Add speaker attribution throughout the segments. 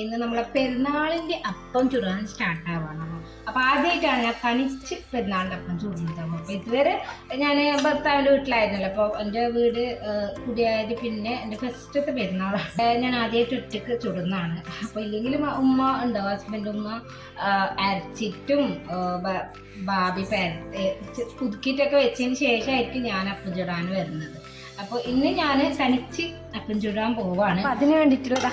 Speaker 1: ഇന്ന് നമ്മളെ പെരുന്നാളിന്റെ അപ്പം ചുടാൻ സ്റ്റാർട്ട് ആവാണ്. അപ്പൊ ആദ്യമായിട്ടാണ് ഞാൻ തനിച്ച് പെരുന്നാളിന്റെ അപ്പം ചുടുന്നത്. അപ്പൊ ഇതുവരെ ഞാൻ ഭർത്താവിന്റെ വീട്ടിലായിരുന്നല്ലോ. അപ്പൊ എന്റെ വീട് കുടിയായത് പിന്നെ എന്റെ ഫസ്റ്റത്തെ പെരുന്നാളാണ്. ഞാൻ ആദ്യമായിട്ട് ഒറ്റയ്ക്ക് ചുടുന്നതാണ്. അപ്പൊ ഇല്ലെങ്കിലും ഉമ്മ ഉണ്ടോ ഹസ്ബൻഡ് ഉമ്മ അരച്ചിട്ടും ബാബി പുതുക്കിയിട്ടൊക്കെ വെച്ചതിന് ശേഷമായിരിക്കും ഞാൻ അപ്പം ചുടാൻ വരുന്നത്. അപ്പോൾ ഇന്ന് ഞാൻ തനിച്ച് അപ്പം ചുടാൻ പോവാണ്. അപ്പം അതിന് വേണ്ടിയിട്ടുള്ള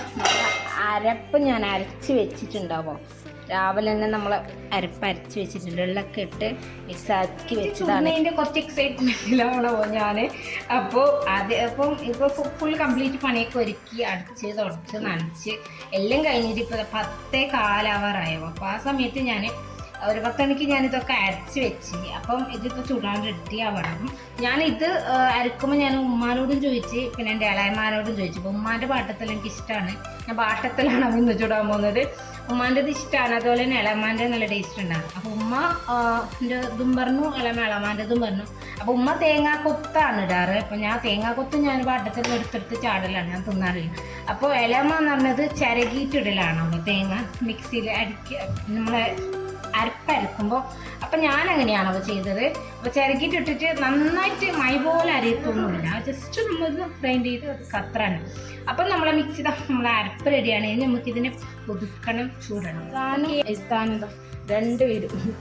Speaker 1: അരപ്പ് ഞാൻ അരച്ച് വെച്ചിട്ടുണ്ടാവും? രാവിലെ തന്നെ നമ്മൾ അരപ്പ് അരച്ച് വെച്ചിട്ടുണ്ട്. വെള്ളമൊക്കെ ഇട്ട് മിക്സ് ആക്കി വെച്ചതാണ്. ഇതിന്റെ കുറച്ച് എക്സൈറ്റ്മെന്റിലാണോ ഞാൻ അപ്പോൾ അത് അപ്പം ഇപ്പോൾ ഫുൾ കംപ്ലീറ്റ് പണിയൊക്കെ ഒരുക്കി അടച്ച് തുടച്ച് നനച്ച് എല്ലാം കഴിഞ്ഞിട്ട് ഇപ്പോൾ പത്തേ കാലാവാറായോ. അപ്പോൾ ആ സമയത്ത് ഞാൻ ഒരു പത്തണിക്ക് ഞാൻ ഇതൊക്കെ അരച്ച് വെച്ച്. അപ്പം ഇതിപ്പോൾ ചുടാൻ റെഡി ആവണം. ഞാനിത് അരക്കുമ്പോൾ ഞാൻ ഉമ്മാനോടും ചോദിച്ച് പിന്നെ എന്റെ ഇളയന്മാരോടും ചോദിച്ചു. അപ്പോൾ ഉമ്മാന്റെ പാട്ടത്തിൽ എനിക്ക് ഇഷ്ടമാണ് ഞാൻ പാട്ടത്തിലാണ് ഇന്ന് ചുടാൻ പോകുന്നത്. ഉമ്മാന്റെത് ഇഷ്ടമാണ് അതുപോലെ തന്നെ ഇളയമാന്റെ നല്ല ടേസ്റ്റ് ഉണ്ടാകും അപ്പോൾ ഉമ്മ എന്റെ ഇതും പറഞ്ഞു ഇളമ ഇളമാന്റെതും പറഞ്ഞു. അപ്പോൾ ഉമ്മ തേങ്ങാ കൊത്താണ് ഇടാറ്. അപ്പോൾ ഞാൻ തേങ്ങാ കൊത്ത് ഞാൻ പാട്ടത്തിൽ എടുത്തെടുത്ത് ചാടലാണ്. ഞാൻ തിന്നാറില്ല. അപ്പോൾ ഇളമ എന്ന് പറഞ്ഞത് ചിരകിയിട്ടിടലാണ് അപ്പോൾ തേങ്ങ മിക്സിയിൽ അടിക്കുക നമ്മളെ അരപ്പരക്കുമ്പോൾ അപ്പം ഞാൻ അങ്ങനെയാണ് അവ ചെയ്തത്. അപ്പോൾ ചിരകിയിട്ടിട്ടിട്ട് നന്നായിട്ട് മൈ പോലെ അരയത്തൊന്നുമില്ല. ജസ്റ്റ് നമ്മളൊന്ന് ഗ്രൈൻഡ് ചെയ്ത് കത്രാണ് അപ്പം നമ്മളെ മിക്സ് മിക്സി നമ്മളെ അരപ്പ് റെഡിയാണ് ഇനി നമുക്കിതിനെ പുതുക്കണം ചൂടണം. ഇതാണെന്താ രണ്ട് രണ്ടുപേരും.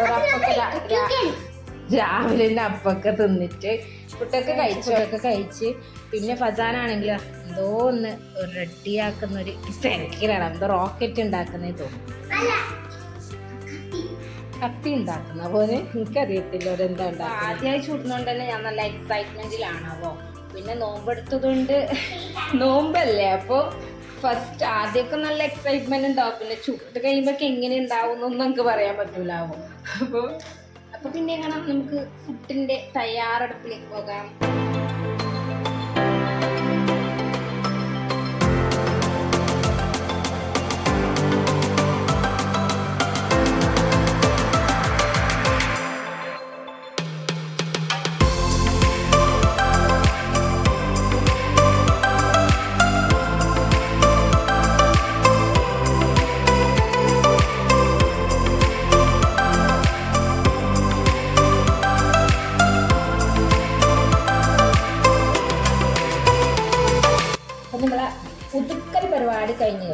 Speaker 1: ഒരപ്പൊക്കെ രാ- രാ- രാവിലെ തന്നെ അപ്പൊക്കെ തിന്നിട്ട് ഫുഡൊക്കെ കഴിച്ചു ഒക്കെ കഴിച്ച്. പിന്നെ ഫസാനാണെങ്കിൽ എന്തോ ഒന്ന് റെഡിയാക്കുന്ന ഒരു തിരക്കിലാണ്. എന്തോ റോക്കറ്റ് ഉണ്ടാക്കുന്നേ തോന്നുന്നു. കത്തി ഉണ്ടാക്കുന്ന പോലെ എനിക്കറിയത്തില്ല അവരെന്താ ഉണ്ടാക്കുന്നത്. ആദ്യമായി ചൂടുന്നോണ്ട് തന്നെ ഞാൻ നല്ല എക്സൈറ്റ്മെന്റിലാണാവോ പിന്നെ നോമ്പെടുത്തതുകൊണ്ട് നോമ്പല്ലേ? അപ്പോൾ ഫസ്റ്റ് ആദ്യമൊക്കെ നല്ല എക്സൈറ്റ്മെന്റ് ഉണ്ടാവും. പിന്നെ ചുട്ട് കഴിയുമ്പോഴൊക്കെ എങ്ങനെ ഉണ്ടാവും എന്നൊന്നും നമുക്ക് പറയാൻ പറ്റൂലാവും അപ്പോൾ അപ്പോൾ പിന്നെ കാണാം നമുക്ക് ഫുഡിന്റെ തയ്യാറെടുപ്പിലേക്ക് പോകാം.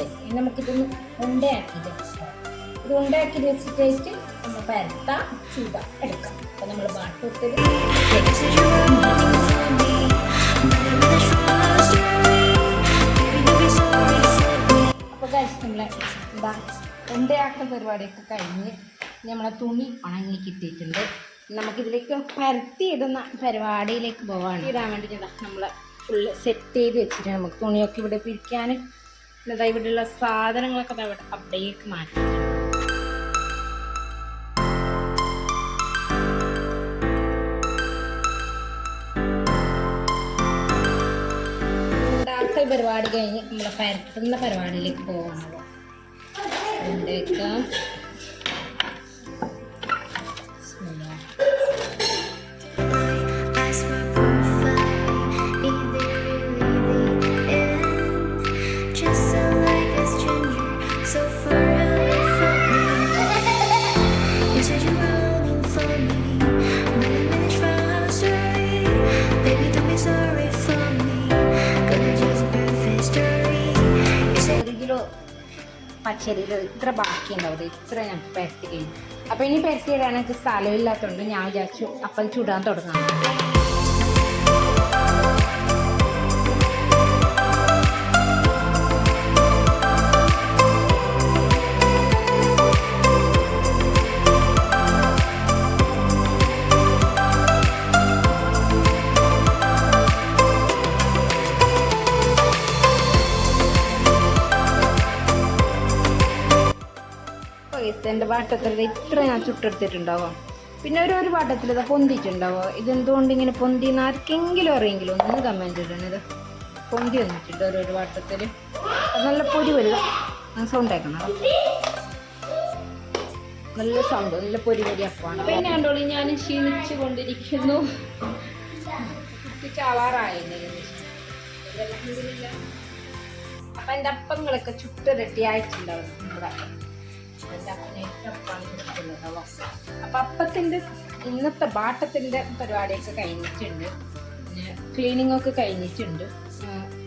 Speaker 1: കഴിഞ്ഞു ഇനി നമുക്കിതൊന്ന് ഉണ്ടയാക്കിയിട്ട്. ഇത് ഉണ്ടാക്കി വെച്ചിട്ടായിട്ട് നമ്മൾ പരത്താം ചൂട എടുക്കാം അപ്പം നമ്മൾ
Speaker 2: me.
Speaker 1: അപ്പോൾ കഴിച്ച് നമ്മളെ എന്താ ഉണ്ടയാക്കുന്ന പരിപാടിയൊക്കെ കഴിഞ്ഞ് നമ്മളെ തുണി ഉണങ്ങി കിട്ടിയിട്ടുണ്ട് നമുക്കിതിലേക്ക് പരത്തിയിടുന്ന പരിപാടിയിലേക്ക് പോവാണ് ഇടാൻ വേണ്ടിയിട്ട് നമ്മൾ ഫുള്ള് സെറ്റ് ചെയ്ത് വെച്ചിട്ട് നമുക്ക് തുണിയൊക്കെ ഇവിടെ പിരിക്കാൻ പിന്നെ ഇവിടെയുള്ള സാധനങ്ങളൊക്കെ അവിടെ ഇവിടെ അവിടേക്ക് മാറ്റി. പരിപാടി കഴിഞ്ഞ് നമ്മളെ പരത്തുന്ന പരിപാടിയിലേക്ക് പോകണം ഉണ്ടാക്കാം പച്ചരിയിൽ ഇത്ര ബാക്കിയുണ്ടാവും. ഇത്ര ഞാൻ പരത്തി കഴിഞ്ഞു. അപ്പോൾ ഇനി പരത്തി ഇടാനൊക്കെ സ്ഥലമില്ലാത്തതുകൊണ്ട് ഞാൻ വിചാരിച്ചു അപ്പം ചുടാൻ തുടങ്ങാം. എന്റെ പാട്ടത്തിൽ ഇത്ര ഞാൻ ചുട്ടെടുത്തിട്ടുണ്ടാവോ. പിന്നെ ഒരു ഒരു പാട്ടത്തിൽ ഇത് പൊന്തിയിട്ടുണ്ടാവോ. ഇതെന്തുകൊണ്ട് ഇങ്ങനെ പൊന്തി എന്ന് ആർക്കെങ്കിലും അറിയെങ്കിലും ഒന്ന് കമന്റ് ഇടണം. ഇത് പൊന്തി വന്നിട്ടുണ്ട് ഓരോരു പാട്ടത്തിൽ നല്ല പൊരി വരിക സൗണ്ട് ആക്കണം നല്ല സൗണ്ട് നല്ല പൊരി പൊരി പിന്നെ കണ്ടോളി ഞാൻ ക്ഷീണിച്ചു കൊണ്ടിരിക്കുന്നു കുട്ടിച്ചാവാറായില്ലേ അപ്പൊ എന്റെ അപ്പങ്ങളൊക്കെ ചുട്ടുരട്ടി ആയിട്ടുണ്ടാവും നമ്മുടെ അപ്പത്തിന്റെ ഇന്നത്തെ ബാട്ടത്തിന്റെ പരിപാടിയൊക്കെ കഴിഞ്ഞിട്ടുണ്ട്. ക്ലീനിങ് ഒക്കെ കഴിഞ്ഞിട്ടുണ്ട്.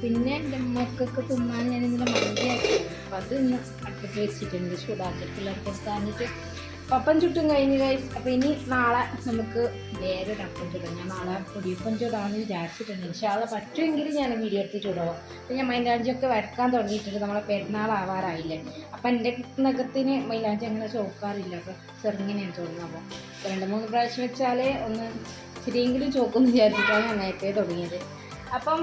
Speaker 1: പിന്നെ എന്റെ മക്കൾക്ക് തിന്നാൻ ഞാൻ ഇന്നലെ മന്തിയാക്കി അപ്പം അത് ഇന്ന് അടുപ്പത്ത് വെച്ചിട്ടുണ്ട്. പിള്ളേർക്ക് കൊടുക്കാനിട്ട് അപ്പം ചുട്ടും കഴിഞ്ഞ് കഴിച്ച് അപ്പം ഇനി നാളെ നമുക്ക് വേറെ ഒരു അപ്പം ചുടാം. ഞാൻ നാളെ പൊടിയപ്പം ചൂടാമെന്ന് വിചാരിച്ചിട്ടുണ്ട്. ഇൻഷാല്ല പറ്റുമെങ്കിൽ ഞാൻ വീഡിയോ എടുത്ത് ചൂടാവും അപ്പം ഞാൻ മൈലാഞ്ചിയൊക്കെ വരക്കാൻ തുടങ്ങിയിട്ടുണ്ട്. നമ്മളെ പെരുന്നാളാവാറായില്ലേ അപ്പം എന്റെ നഖത്തിന് മൈലാഞ്ചി അങ്ങനെ ചോക്കാറില്ല. അപ്പോൾ ചെറുങ്ങനെയാണ് തോന്നുന്നത് അപ്പോൾ രണ്ട് മൂന്ന് പ്രാവശ്യം വെച്ചാലേ ഒന്ന് ഇച്ചിരിയെങ്കിലും ചോക്കുമെന്ന് വിചാരിച്ചിട്ടാണ് ഞാൻ നേരത്തെ തുടങ്ങിയത്. അപ്പം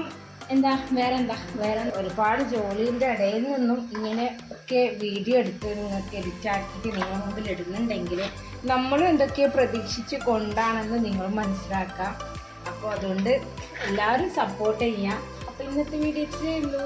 Speaker 1: എന്താ വേറെ എന്താ വേറെ ഒരുപാട് ജോലിന്റെ ഇടയിൽ നിന്നും ഇങ്ങനെ ഒക്കെ വീഡിയോ എടുത്ത് നിങ്ങൾക്ക് എഡിറ്റ് ആക്കിയിട്ട് നിങ്ങളുടെ മുമ്പിൽ ഇടുന്നുണ്ടെങ്കിൽ നമ്മൾ എന്തൊക്കെയോ പ്രതീക്ഷിച്ച് കൊണ്ടാണെന്ന് നിങ്ങൾ മനസ്സിലാക്കാം. അപ്പോൾ അതുകൊണ്ട് എല്ലാവരും സപ്പോർട്ട് ചെയ്യാം. അപ്പോൾ ഇന്നത്തെ വീഡിയോ ഉള്ളൂ.